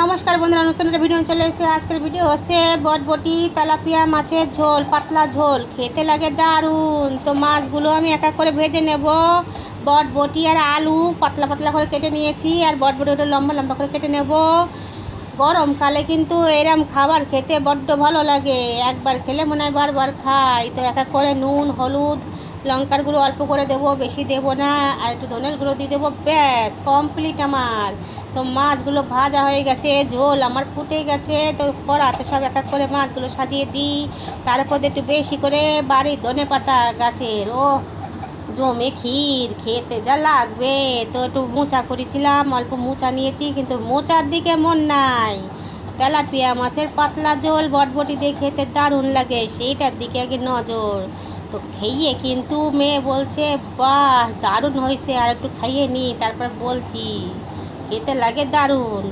নমস্কার বন্ধুরা, নতুন একটা ভিডিও চলে এসেছে। আজকের ভিডিও হচ্ছে বটবটি, তেলাপিয়া মাছের ঝোল, পাতলা ঝোল। খেতে লাগে দারুণ। তো মাছগুলো আমি এক এক করে ভেজে নেব। বটবটি আর আলু পাতলা পাতলা করে কেটে নিয়েছি আর বটবটি ওটা লম্বা লম্বা করে কেটে নেব। গরমকালে কিন্তু এরম খাবার খেতে বড্ড ভালো লাগে। একবার খেলে মনে হয় বারবার খাই। তো এক এক করে নুন, হলুদ, লঙ্কার গুঁড়ো অল্প করে দেবো, বেশি দেবো না। আর একটু ধনের গুঁড়ো দিয়ে দেবো। ব্যাস কমপ্লিট আমার। তো মাছগুলো ভাজা হয়ে গেছে, ঝোল আমার ফুটে গেছে। তো কড়াতে সব এক এক করে মাছগুলো সাজিয়ে দিই। তারপর একটু বেশি করে বাড়ির ধনে পাতা গাছের ও জমে ক্ষীর, খেতে যা লাগবে। তো একটু মোচা করেছিলাম, অল্প মোচা নিয়েছি, কিন্তু মোচার দিকে মন নাই। তেলাপিয়া মাছের পাতলা ঝোল বটবটি দিয়ে খেতে দারুণ লাগে, সেইটার দিকে আগে নজর। তো খেয়ে কিন্তু মেয়ে বলছে, বাহ, দারুণ হয়েছে, আর একটু খাইয়ে নি। তারপর বলছি খেতে লাগে দারুণ।